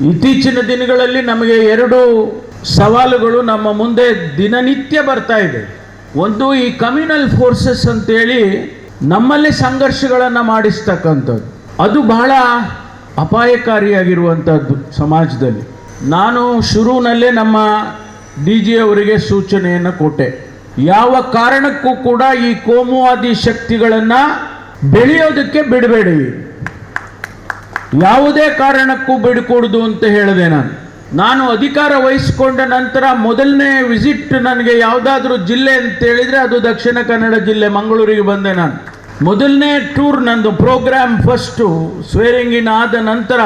ಇತ್ತೀಚಿನ ದಿನಗಳಲ್ಲಿ ನಮಗೆ ಎರಡು ಸವಾಲುಗಳು ನಮ್ಮ ಮುಂದೆ ದಿನನಿತ್ಯ ಬರ್ತಾ ಇದೆ. ಒಂದು ಈ ಕಮ್ಯುನಲ್ ಫೋರ್ಸಸ್ ಅಂತೇಳಿ ನಮ್ಮಲ್ಲಿ ಸಂಘರ್ಷಗಳನ್ನು ಮಾಡಿಸ್ತಕ್ಕಂಥದ್ದು. ಅದು ಬಹಳ ಅಪಾಯಕಾರಿಯಾಗಿರುವಂಥದ್ದು ಸಮಾಜದಲ್ಲಿ. ನಾನು ಶುರುವಿನಲ್ಲೇ ನಮ್ಮ ಡಿ ಜಿ ಅವರಿಗೆ ಸೂಚನೆಯನ್ನು ಕೊಟ್ಟೆ. ಯಾವ ಕಾರಣಕ್ಕೂ ಕೂಡ ಈ ಕೋಮುವಾದಿ ಶಕ್ತಿಗಳನ್ನು ಬೆಳೆಯೋದಕ್ಕೆ ಬಿಡಬೇಡಿ. ಯಾವುದೇ ಕಾರಣಕ್ಕೂ ಬೇಡಿಕೊಡುದು ಅಂತ ಹೇಳಿದೆ ನಾನು. ನಾನು ಅಧಿಕಾರ ವಹಿಸಿಕೊಂಡ ನಂತರ ಮೊದಲನೇ ವಿಸಿಟ್ ನನಗೆ ಯಾವುದಾದ್ರೂ ಜಿಲ್ಲೆ ಅಂತ ಹೇಳಿದ್ರೆ ಅದು ದಕ್ಷಿಣ ಕನ್ನಡ ಜಿಲ್ಲೆ ಮಂಗಳೂರಿಗೆ ಬಂದೆ ನಾನು. ಮೊದಲನೇ ಟೂರ್ ನಂದು ಪ್ರೋಗ್ರಾಮ್ ಫಸ್ಟು ಸ್ವೇರಿಂಗಿನ ಆದ ನಂತರ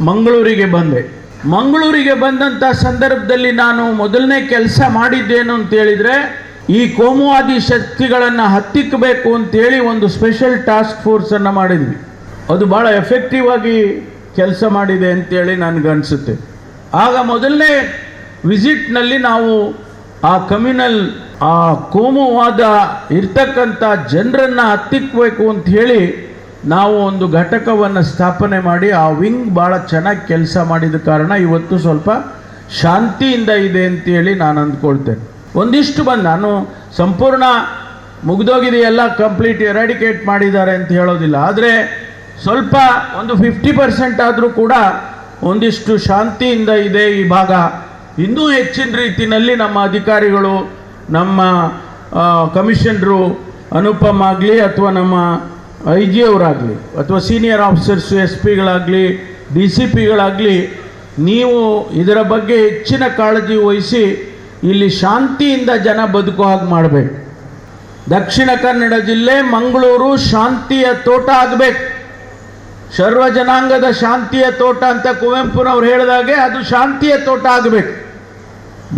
ಮಂಗಳೂರಿಗೆ ಬಂದೆ. ಮಂಗಳೂರಿಗೆ ಬಂದಂಥ ಸಂದರ್ಭದಲ್ಲಿ ನಾನು ಮೊದಲನೇ ಕೆಲಸ ಮಾಡಿದ್ದೇನು ಅಂತ ಹೇಳಿದ್ರೆ ಈ ಕೋಮುವಾದಿ ಶಕ್ತಿಗಳನ್ನು ಹತ್ತಿಕ್ಕಬೇಕು ಅಂತೇಳಿ ಒಂದು ಸ್ಪೆಷಲ್ ಟಾಸ್ಕ್ ಫೋರ್ಸನ್ನು ಮಾಡಿದ್ವಿ. ಅದು ಭಾಳ ಎಫೆಕ್ಟಿವ್ ಆಗಿ ಕೆಲಸ ಮಾಡಿದೆ ಅಂತೇಳಿ ನನಗನ್ಸುತ್ತೆ. ಆಗ ಮೊದಲನೇ ವಿಸಿಟ್ನಲ್ಲಿ ನಾವು ಆ ಕಮ್ಯುನಲ್ ಆ ಕೋಮುವಾದ ಇರ್ತಕ್ಕಂಥ ಜನರನ್ನು ಹತ್ತಿಕ್ಕಬೇಕು ಅಂತ ಹೇಳಿ ನಾವು ಒಂದು ಘಟಕವನ್ನು ಸ್ಥಾಪನೆ ಮಾಡಿ ಆ ವಿಂಗ್ ಭಾಳ ಚೆನ್ನಾಗಿ ಕೆಲಸ ಮಾಡಿದ ಕಾರಣ ಇವತ್ತು ಸ್ವಲ್ಪ ಶಾಂತಿಯಿಂದ ಇದೆ ಅಂತೇಳಿ ನಾನು ಅಂದ್ಕೊಳ್ತೇನೆ. ಒಂದಿಷ್ಟು ಬಂದು ನಾನು ಸಂಪೂರ್ಣ ಮುಗಿದೋಗಿದೆಯೆಲ್ಲ ಕಂಪ್ಲೀಟ್ ಎರಾಡಿಕೇಟ್ ಮಾಡಿದ್ದಾರೆ ಅಂತ ಹೇಳೋದಿಲ್ಲ. ಆದರೆ ಸ್ವಲ್ಪ ಒಂದು ಫಿಫ್ಟಿ ಪರ್ಸೆಂಟ್ ಆದರೂ ಕೂಡ ಒಂದಿಷ್ಟು ಶಾಂತಿಯಿಂದ ಇದೆ ಈ ಭಾಗ. ಇನ್ನೂ ಹೆಚ್ಚಿನ ರೀತಿಯಲ್ಲಿ ನಮ್ಮ ಅಧಿಕಾರಿಗಳು, ನಮ್ಮ ಕಮಿಷನರು, ಅನುಪಮ್ ಆಗಲಿ ಅಥವಾ ನಮ್ಮ ಐ ಜಿ ಅವರಾಗಲಿ ಅಥವಾ ಸೀನಿಯರ್ ಆಫೀಸರ್ಸು ಎಸ್ ಪಿಗಳಾಗಲಿ ಡಿ ಸಿ ಪಿಗಳಾಗಲಿ ನೀವು ಇದರ ಬಗ್ಗೆ ಹೆಚ್ಚಿನ ಕಾಳಜಿ ವಹಿಸಿ ಇಲ್ಲಿ ಶಾಂತಿಯಿಂದ ಜನ ಬದುಕೋ ಹಾಗೆ ಮಾಡಬೇಕು. ದಕ್ಷಿಣ ಕನ್ನಡ ಜಿಲ್ಲೆ, ಮಂಗಳೂರು, ಶಾಂತಿಯ ತೋಟ ಆಗಬೇಕು. ಸರ್ವ ಜನಾಂಗದ ಶಾಂತಿಯ ತೋಟ ಅಂತ ಕುವೆಂಪುನವ್ರು ಹೇಳಿದಾಗೆ ಅದು ಶಾಂತಿಯ ತೋಟ ಆಗಬೇಕು.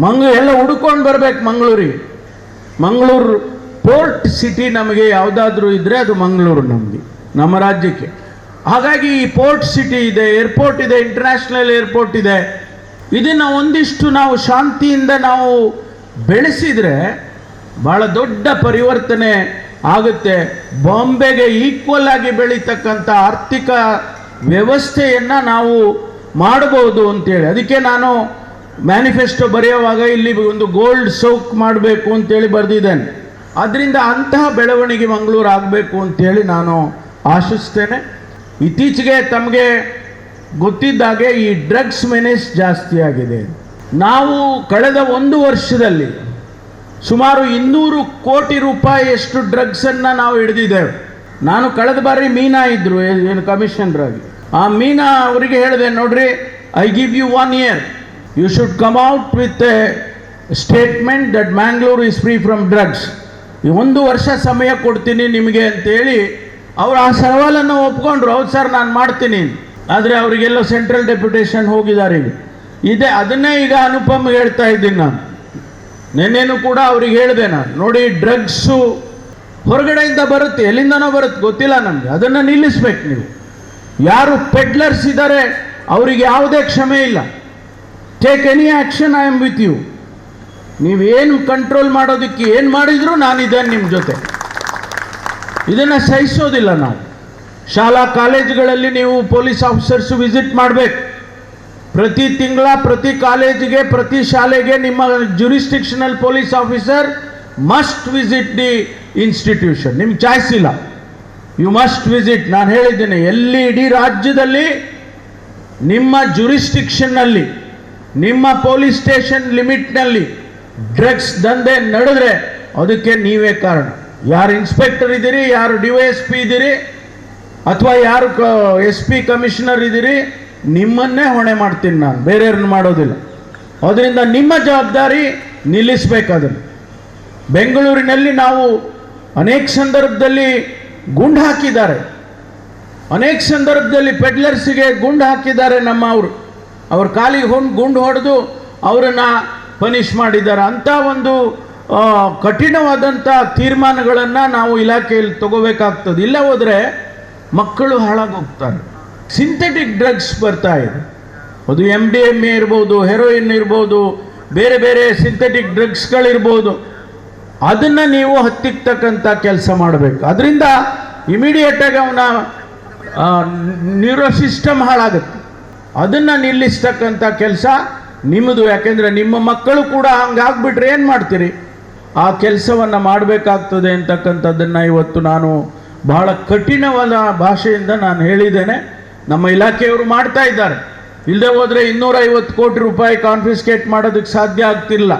ಮಂಗ ಎಲ್ಲ ಹುಡ್ಕೊಂಡು ಬರ್ಬೇಕು ಮಂಗಳೂರಿಗೆ. ಮಂಗಳೂರು ಪೋರ್ಟ್ ಸಿಟಿ ನಮಗೆ ಯಾವುದಾದ್ರೂ ಇದ್ದರೆ ಅದು ಮಂಗಳೂರು ನಮಗೆ, ನಮ್ಮ ರಾಜ್ಯಕ್ಕೆ. ಹಾಗಾಗಿ ಈ ಪೋರ್ಟ್ ಸಿಟಿ ಇದೆ, ಏರ್ಪೋರ್ಟ್ ಇದೆ, ಇಂಟರ್ನ್ಯಾಷನಲ್ ಏರ್ಪೋರ್ಟ್ ಇದೆ. ಇದನ್ನು ಒಂದಿಷ್ಟು ನಾವು ಶಾಂತಿಯಿಂದ ನಾವು ಬೆಳೆಸಿದರೆ ಭಾಳ ದೊಡ್ಡ ಪರಿವರ್ತನೆ ಆಗುತ್ತೆ. ಬಾಂಬೆಗೆ ಈಕ್ವಲ್ ಆಗಿ ಬೆಳೀತಕ್ಕಂಥ ಆರ್ಥಿಕ ವ್ಯವಸ್ಥೆಯನ್ನು ನಾವು ಮಾಡಬಹುದು ಅಂತೇಳಿ. ಅದಕ್ಕೆ ನಾನು ಮ್ಯಾನಿಫೆಸ್ಟೋ ಬರೆಯುವಾಗ ಇಲ್ಲಿ ಒಂದು ಗೋಲ್ಡ್ ಸೌಕ್ ಮಾಡಬೇಕು ಅಂತೇಳಿ ಬರೆದಿದ್ದೇನೆ. ಅದರಿಂದ ಅಂತಹ ಬೆಳವಣಿಗೆ ಮಂಗಳೂರು ಆಗಬೇಕು ಅಂತೇಳಿ ನಾನು ಆಶಿಸ್ತೇನೆ. ಇತ್ತೀಚೆಗೆ ತಮಗೆ ಗೊತ್ತಿದ್ದಾಗೆ ಈ ಡ್ರಗ್ಸ್ ಮೆನೆಸ್ ಜಾಸ್ತಿ ಆಗಿದೆ. ನಾವು ಕಳೆದ ಒಂದು ವರ್ಷದಲ್ಲಿ ಸುಮಾರು ಇನ್ನೂರು ಕೋಟಿ ರೂಪಾಯಿಯಷ್ಟು ಡ್ರಗ್ಸನ್ನು ನಾವು ಹಿಡಿದಿದ್ದೇವೆ. ನಾನು ಕಳೆದ ಬಾರಿ ಮೀನಾ ಇದ್ದರು ಏನು ಕಮಿಷನರ್ ಆಗಿ. ಆ ಮೀನಾ ಅವರಿಗೆ ಹೇಳಿದೆ, ನೋಡ್ರಿ I give you one year you should come out with a statement that Mangalore is free from drugs ಒಂದು ವರ್ಷ ಸಮಯ ಕೊಡ್ತೀನಿ ನಿಮಗೆ ಅಂತೇಳಿ ಅವರು ಆ ಸವಾಲನ್ನು ಒಪ್ಕೊಂಡ್ರು, ಹೌದು ಸರ್, ನಾನು ಮಾಡ್ತೀನಿ ಆದರೆ ಅವರಿಗೆಲ್ಲೋ ಸೆಂಟ್ರಲ್ ಡೆಪ್ಯುಟೇಷನ್ ಹೋಗಿದ್ದಾರೆ ಇದೆ, ಅದನ್ನೇ ಈಗ ಅನುಪಮ್ ಹೇಳ್ತಾ ಇದ್ದೀನಿ ನಾನು. ನಿನ್ನೆನೂ ಕೂಡ ಅವ್ರಿಗೆ ಹೇಳಿದೆ ನಾನು, ನೋಡಿ ಡ್ರಗ್ಸು ಹೊರಗಡೆಯಿಂದ ಬರುತ್ತೆ, ಎಲ್ಲಿಂದನೋ ಬರುತ್ತೆ, ಗೊತ್ತಿಲ್ಲ ನಮಗೆ ಅದನ್ನು ನಿಲ್ಲಿಸ್ಬೇಕು ನೀವು. ಯಾರು ಪೆಡ್ಲರ್ಸ್ ಇದ್ದಾರೆ ಅವರಿಗೆ ಯಾವುದೇ ಕ್ಷಮೆ ಇಲ್ಲ. Take any action I am with you ನೀವೇನು ಕಂಟ್ರೋಲ್ ಮಾಡೋದಕ್ಕೆ ಏನು ಮಾಡಿದ್ರು ನಾನಿದ್ದೇನೆ ನಿಮ್ಮ ಜೊತೆ. ಇದನ್ನು ಸಹಿಸೋದಿಲ್ಲ ನಾವು. ಶಾಲಾ ಕಾಲೇಜುಗಳಲ್ಲಿ ನೀವು ಪೊಲೀಸ್ ಆಫೀಸರ್ಸು ವಿಸಿಟ್ ಮಾಡಬೇಕು. ಪ್ರತಿ ತಿಂಗಳ, ಪ್ರತಿ ಕಾಲೇಜಿಗೆ, ಪ್ರತಿ ಶಾಲೆಗೆ ನಿಮ್ಮ jurisdictional police officer must visit the institution ನಿಮ್ಗೆ ಚಾಯ್ಸ್ ಇಲ್ಲ. ಯು ಮಸ್ಟ್ ವಿಸಿಟ್ ನಾನು ಹೇಳಿದ್ದೇನೆ, ಎಲ್ಲಿ ಇಡೀ ರಾಜ್ಯದಲ್ಲಿ ನಿಮ್ಮ ಜುರಿಸ್ಟಿಕ್ಷನ್ನಲ್ಲಿ ನಿಮ್ಮ ಪೊಲೀಸ್ ಸ್ಟೇಷನ್ ಲಿಮಿಟ್ನಲ್ಲಿ ಡ್ರಗ್ಸ್ ದಂಧೆ ನಡೆದ್ರೆ ಅದಕ್ಕೆ ನೀವೇ ಕಾರಣ. ಯಾರು ಇನ್ಸ್ಪೆಕ್ಟರ್ ಇದ್ದೀರಿ, ಯಾರು ಡಿ ವೈ ಎಸ್ ಪಿ ಇದ್ದೀರಿ, ಅಥವಾ ಯಾರು ಎಸ್ ಪಿ ಕಮಿಷನರ್ ಇದ್ದೀರಿ ನಿಮ್ಮನ್ನೇ ಹೊಣೆ ಮಾಡ್ತೀನಿ ನಾನು. ಬೇರೆಯವ್ರನ್ನ ಮಾಡೋದಿಲ್ಲ. ಅದರಿಂದ ನಿಮ್ಮ ಜವಾಬ್ದಾರಿ ನಿಲ್ಲಿಸಬೇಕು ಬೆಂಗಳೂರಿನಲ್ಲಿ ನಾವು ಅನೇಕ ಸಂದರ್ಭದಲ್ಲಿ ಗುಂಡು ಹಾಕಿದ್ದಾರೆ. ಅನೇಕ ಸಂದರ್ಭದಲ್ಲಿ ಪೆಡ್ಲರ್ಸಿಗೆ ಗುಂಡು ಹಾಕಿದ್ದಾರೆ ನಮ್ಮ ಅವರು. ಅವ್ರ ಕಾಲಿಗೆ ಹೊಂಡು ಗುಂಡು ಹೊಡೆದು ಅವರನ್ನು ಪನಿಷ್ ಮಾಡಿದ್ದಾರೆ. ಅಂಥ ಒಂದು ಕಠಿಣವಾದಂಥ ತೀರ್ಮಾನಗಳನ್ನು ನಾವು ಇಲಾಖೆಯಲ್ಲಿ ತಗೋಬೇಕಾಗ್ತದೆ. ಇಲ್ಲ ಹೋದರೆ ಮಕ್ಕಳು ಹಾಳಾಗೋಗ್ತಾರೆ. ಸಿಂಥೆಟಿಕ್ ಡ್ರಗ್ಸ್ ಬರ್ತಾ ಇದೆ. ಅದು ಎಂ ಡಿ ಎಂ ಎ ಇರ್ಬೋದು ಹೆರೋಯಿನ್ ಇರ್ಬೋದು, ಬೇರೆ ಬೇರೆ ಸಿಂಥೆಟಿಕ್ ಡ್ರಗ್ಸ್ಗಳಿರ್ಬೋದು ಅದನ್ನು ನೀವು ಹತ್ತಿಕ್ತಕ್ಕಂಥ ಕೆಲಸ ಮಾಡಬೇಕು. ಅದರಿಂದ ಇಮಿಡಿಯೇಟಾಗಿ ಅವನ ನ್ಯೂರೋ ಸಿಸ್ಟಮ್ ಹಾಳಾಗುತ್ತೆ. ಅದನ್ನು ನಿಲ್ಲಿಸ್ತಕ್ಕಂಥ ಕೆಲಸ ನಿಮ್ಮದು ಯಾಕೆಂದರೆ ನಿಮ್ಮ ಮಕ್ಕಳು ಕೂಡ ಹಂಗಾಗ್ಬಿಟ್ರೆ ಏನು ಮಾಡ್ತೀರಿ? ಆ ಕೆಲಸವನ್ನು ಮಾಡಬೇಕಾಗ್ತದೆ ಅಂತಕ್ಕಂಥದ್ದನ್ನು ಇವತ್ತು ನಾನು ಬಹಳ ಕಠಿಣವಾದ ಭಾಷೆಯಿಂದ ನಾನು ಹೇಳಿದ್ದೇನೆ. ನಮ್ಮ ಇಲಾಖೆಯವರು ಮಾಡ್ತಾ ಇದ್ದಾರೆ. ಇಲ್ಲದೆ ಹೋದರೆ ಇನ್ನೂರೈವತ್ತು ಕೋಟಿ ರೂಪಾಯಿ ಕಾನ್ಫಿಸ್ಕೇಟ್ ಮಾಡೋದಕ್ಕೆ ಸಾಧ್ಯ ಆಗ್ತಿಲ್ಲ.